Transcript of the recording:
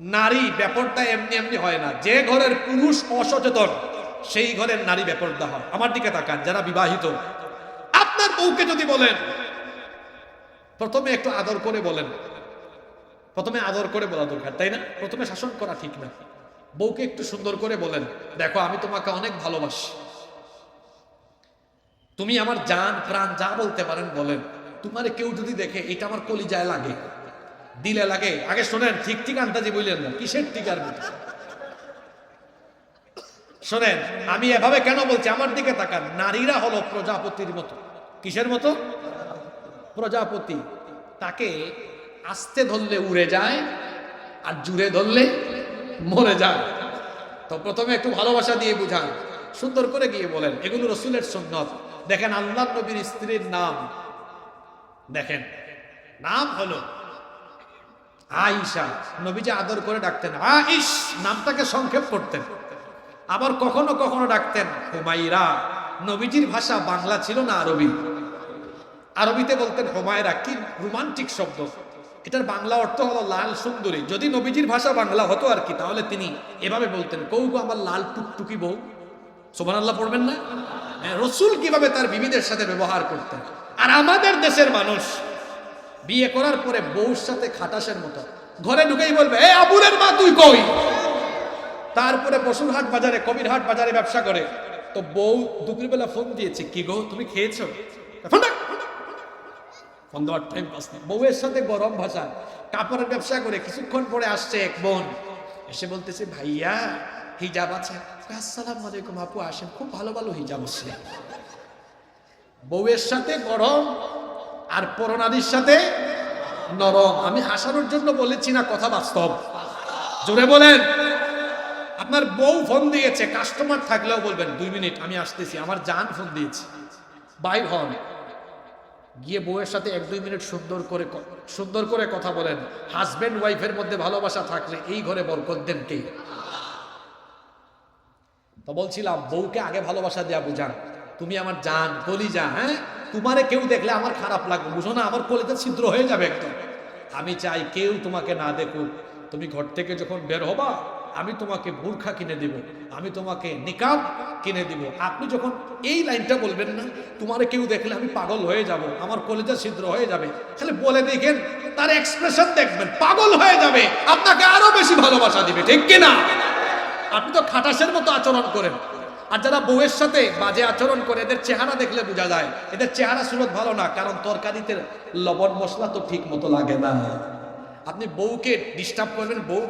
নারী ব্যাপারটা এমনি এমনি হয় না। যে ঘরের পুরুষ অসচেতন, সেই ঘরের নারী ব্যাপারটা হয়। আমার দিকে তাকান, যারা বিবাহিত। আপনার বউকে যদি বলেন, প্রথমে একটু আদর করে বলেন। প্রথমে আদর করে বলা দরকার, তাই না? প্রথমে শাসন করা ঠিক না। বউকে একটু সুন্দর করে বলেন, দেখো, আমি তোমাকে অনেক ভালোবাসি। তুমি আমার জান, প্রাণ যা বলতে পারেন বলেন। তোমার কেউ যদি দেখে, এটা আমার কলিজায় লাগে। দিলে লাগে। আগে শোনেন, ঠিক ঠিক আন্দাজি বললেন না, কিসের টিকার শোনেন, আমি এভাবে কেন বলছি? আমার দিকে তাকান। নারীরা হলো প্রজাপতির মতো। কিসের মতো? প্রজাপতি। তাকে আস্তে ধরলে উড়ে যায়, আর জুড়ে ধরলে মরে যায়। তো প্রথমে একটু ভালোবাসা দিয়ে বুঝান। সুন্দর করে গিয়ে বলেন, এগুলো রসুলের সুন্নত। দেখেন আল্লাহ নবীর স্ত্রীর নাম। দেখেন, নাম হলো আইসা নবীজি আদর করে ডাকতেন আইস নামটাকে সংক্ষেপ করতেন। আবার কখনো কখনো ডাকতেন হুমাইরা নবীজির ভাষা বাংলা ছিল না আরবি। আরবিতে বলতেন হুমায়রা কি রোমান্টিক শব্দ। এটার বাংলা অর্থ হলো লাল সুন্দরী। যদি নবীজির ভাষা বাংলা হতো আর কি তাহলে তিনি এভাবে বলতেন কৌ গো আমার লাল টুকটুকি বউ? সোমান আল্লাহ পড়বেন না? হ্যাঁ, রসুল কীভাবে তার বিবিদের সাথে ব্যবহার করতেন? আর আমাদের দেশের মানুষ বিয়ে করার পরে বউর সাথে খাটাসের মতো। ঘরে ঢুকেই বলবে এ আবুরের মা, তুই কই? তারপরে বসুরহাট বাজারে, কবিরহাট বাজারে ব্যবসা করে। তো বউ দুপুরবেলা ফোন দিয়েছে, কি গো, তুমি খেয়েছো? ফোন দেওয়ার টাইম পাস নেই। বউয়ের সাথে গরম ভাষা, কাপড়ের ব্যবসা করে কিছুক্ষণ পরে আসছে এক বোন। এসে বলতেছে, ভাইয়া, হিজাব আছে। আসসালামু আলাইকুম আপু, আসেন। খুব ভালো ভালো হিজাব আছে। বউয়ের সাথে গরম আর পরনাদির সাথে নরম। আমি হাসানোর জন্য বলেছি না কথা বাস্তব। জোরে বলেন। আপনার বউ ফোন দিয়েছে কাস্টমার থাকলেও বলবেন, দুই মিনিট, আমি আসতেছি, আমার জান ফোন দিয়েছে। বাইর হন গিয়ে বউয়ের সাথে এক দুই মিনিট সুন্দর করে সুন্দর করে কথা বলেন। হাজবেন্ড ওয়াইফের মধ্যে ভালোবাসা থাকলে এই ঘরে বরকত দেন কে? তো বলছিলাম, বউকে আগে ভালোবাসা দেয়া বুঝান। তুমি আমার জান, কলিজা হ্যাঁ? তোমারে কেউ দেখলে আমার খারাপ লাগবে, বুঝো না? আমার কলেজে ছিদ্র হয়ে যাবে একদম। আমি চাই কেউ তোমাকে না দেখুক। তুমি ঘর থেকে যখন বের হবা, আমি তোমাকে বোরখা কিনে দিব, আমি তোমাকে নিকাব কিনে দিব। আপনি যখন এই লাইনটা বলবেন না, তোমারে কেউ দেখলে আমি পাগল হয়ে যাব, আমার কলিজা ছিদ্র হয়ে যাবে। তাহলে বলে দেখেন, তার এক্সপ্রেশন দেখবেন, পাগল হয়ে যাবে। আপনাকে আরও বেশি ভালোবাসা দিবে, ঠিক কিনা? আপনি তো খাটাসের মতো আচরণ করেন। আর যারা বউয়ের সাথে বাজে আচরণ করে, এদের চেহারা দেখলে বোঝা যায়। এদের চেহারা সুরত ভালো না, কারণ তরকারিতে লবণ মশলা তো ঠিক মতো লাগে না। আপনি বউকে ডিস্টার্ব করবেন, বউ